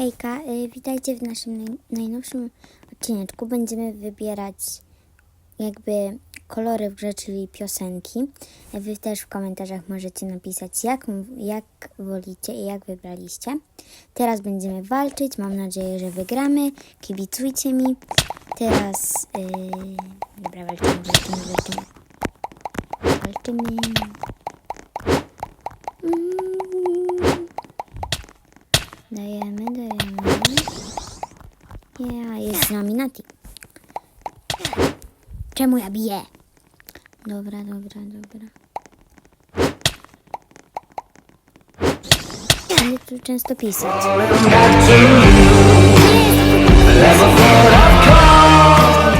Hejka, y, witajcie w naszym naj, najnowszym odcineczku. Będziemy wybierać jakby kolory w grze, czyli piosenki. Wy też w komentarzach możecie napisać, jak, jak wolicie i jak wybraliście. Teraz będziemy walczyć. Mam nadzieję, że wygramy. Kibicujcie mi. Teraz. Yy... Dobra, walczymy, walczymy, walczymy. Walczymy. Mm. Dajemy, dajemy. Ja, jest z nami Nati. Czemu ja biję? Dobra, dobra, dobra. Będę tu często pisać.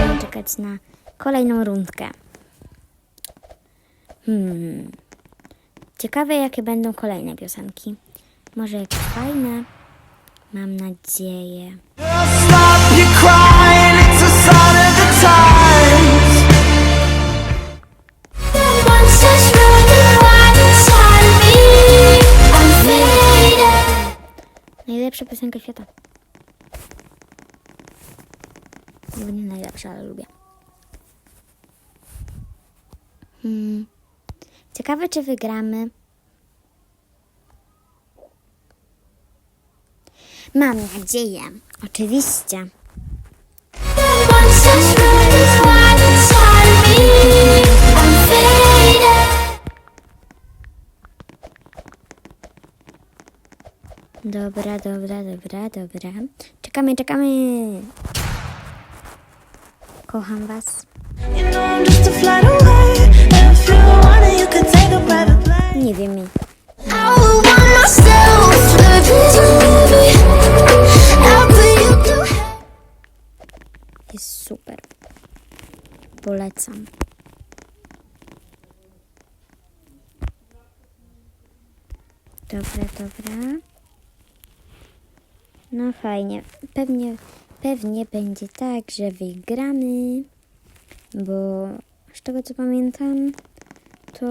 Będziemy czekać na kolejną rundkę. Hmm. Ciekawe, jakie będą kolejne piosenki. Może jakieś fajne? Mam nadzieję. Najlepsza piosenka świata. Albo nie najlepsza, ale lubię. Hmm. Ciekawe, czy wygramy. Mam nadzieję. Oczywiście. Dobra, dobra, dobra, dobra. Czekamy, czekamy. Kocham was. You know Dobra, dobra. No fajnie. Pewnie, pewnie będzie tak, że wygramy. Bo z tego co pamiętam, to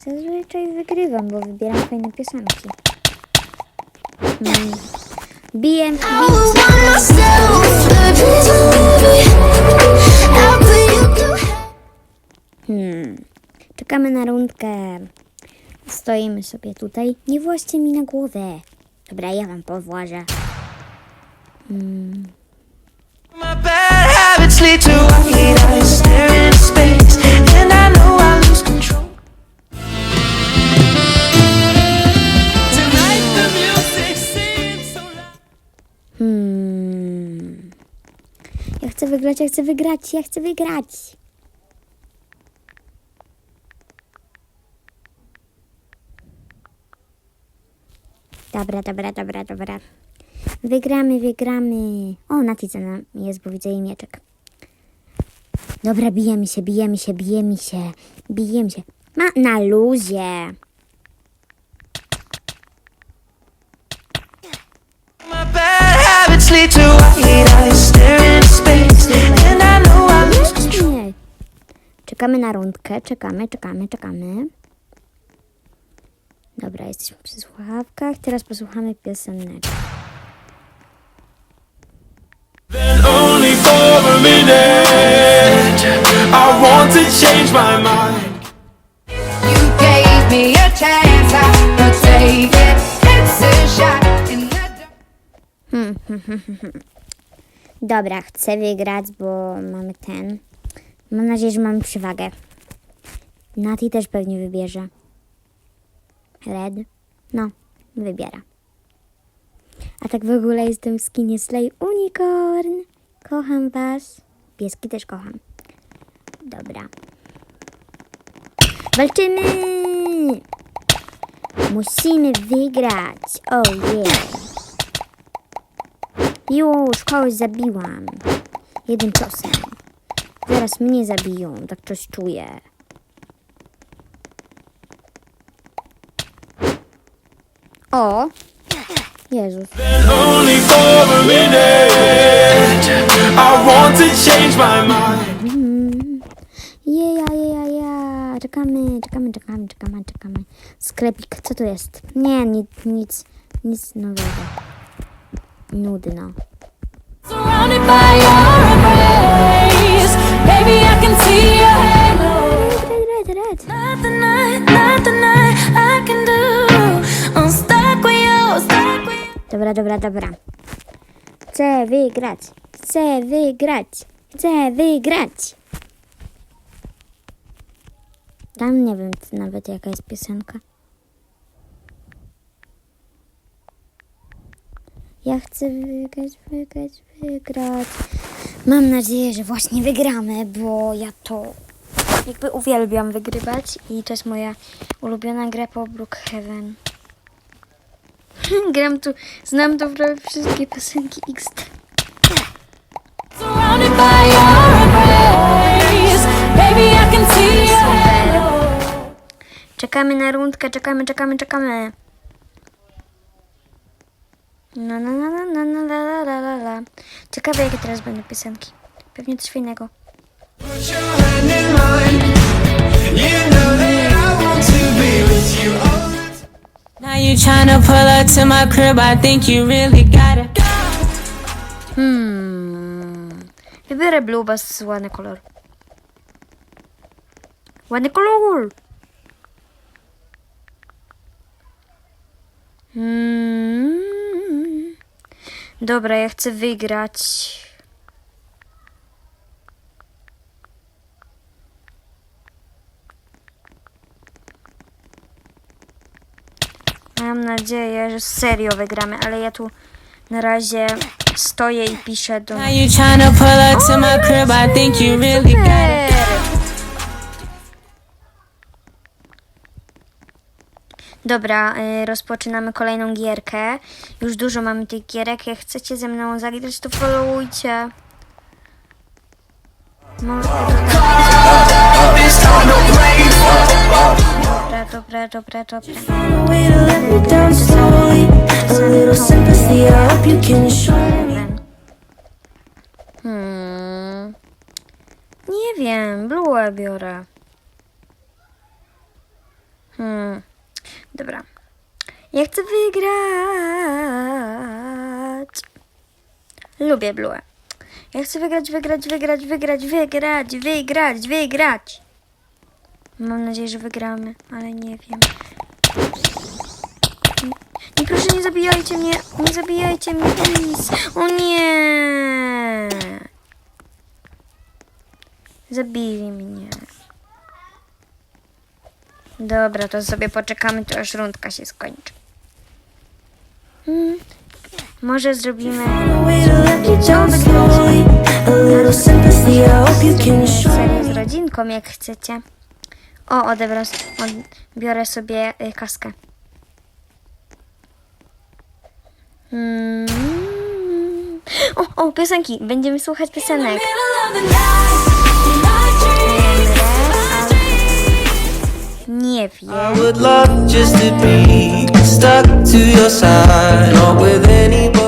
zazwyczaj wygrywam, bo wybieram fajne piosenki. Hmm. Hell. Hmm. Czekamy na rundkę. Stoimy sobie tutaj. Nie właźcie mi na głowę. Dobra, ja wam powłażę. Loud. Hmm. Ja chcę wygrać, ja chcę wygrać, ja chcę wygrać. Dobra, dobra, dobra, dobra. Wygramy, wygramy. O, Nati za nami jest, bo widzę jej mieczek. Dobra, bijemy się, bijemy się, bijemy się, bijemy się. Ma na luzie. Nie. Czekamy na rundkę, czekamy, czekamy, czekamy. Dobra, jesteśmy przy słuchawkach. Teraz posłuchamy piosenek. Then only for a minute. I want to change my mind. You gave me a chance, I could take it. It's a shot in the dark. Dobra, chcę wygrać, bo mamy ten. Mam nadzieję, że mamy przewagę. Nati też pewnie wybierze. Red. No, wybiera. A tak w ogóle jestem w skinie Slay Unicorn. Kocham was. Pieski też kocham. Dobra. Walczymy! Musimy wygrać. Oh yeah. Już, kogoś zabiłam. Jednym ciosem. Zaraz mnie zabiją, tak coś czuję. O! Jezus. Then only for a minute. I want to change my mind. Mm. Jeja, jeja, ja. Czekamy, czekamy, czekamy, czekamy, czekamy. Sklepik, co to jest? Nie, nic, nic, Nic nowego. Nudno. Surrounded by your Dobra, dobra, dobra. Chcę wygrać. Chcę wygrać. Chcę wygrać. Tam nie wiem nawet jaka jest piosenka. Ja chcę wygrać, wygrać, wygrać. Mam nadzieję, że właśnie wygramy, bo ja to jakby uwielbiam wygrywać i to jest moja ulubiona gra po Brookhaven. Gram tu, znam tu prawie wszystkie piosenki halo. Czekamy na rundkę, czekamy, czekamy, czekamy. Na na na na na na la la la la la. Ciekawe jakie teraz będą piosenki. Pewnie coś fajnego. Put your hand in mine. You know tryna pull up to my crib. I think you really gotta go. Hmm. Blue, bo jest ładny kolor. Ładny kolor! Hmm. Dobra, ja chcę wygrać. Mam nadzieję, że serio wygramy, ale ja tu na razie stoję i piszę do... Now you tryna pull up to my crib. I think you really gotta go. Dobra, y, rozpoczynamy kolejną gierkę. Już dużo mamy tych gierek. Jak chcecie ze mną zagrać, to followujcie. Może... Dobra, dobra, dobra, dobra. Hmm. Nie wiem, blue biorę. Hmm. Dobra. Ja chcę wygrać. Lubię blue. Ja chcę wygrać, wygrać, wygrać, wygrać, wygrać, wygrać, wygrać. Mam nadzieję, że wygramy, ale nie wiem. Nie, proszę, nie zabijajcie mnie. Nie zabijajcie mnie, please. O nie. Zabili mnie. Dobra, to sobie poczekamy, to aż rundka się skończy. Hmm. Może zrobimy serię z rodzinką, jak chcecie. O, odebrę, od, biorę sobie y, kaskę. Hmm. O, o, piosenki. Będziemy słuchać piosenek. Nie I wiem. would love just to be stuck to your side, not with anybody.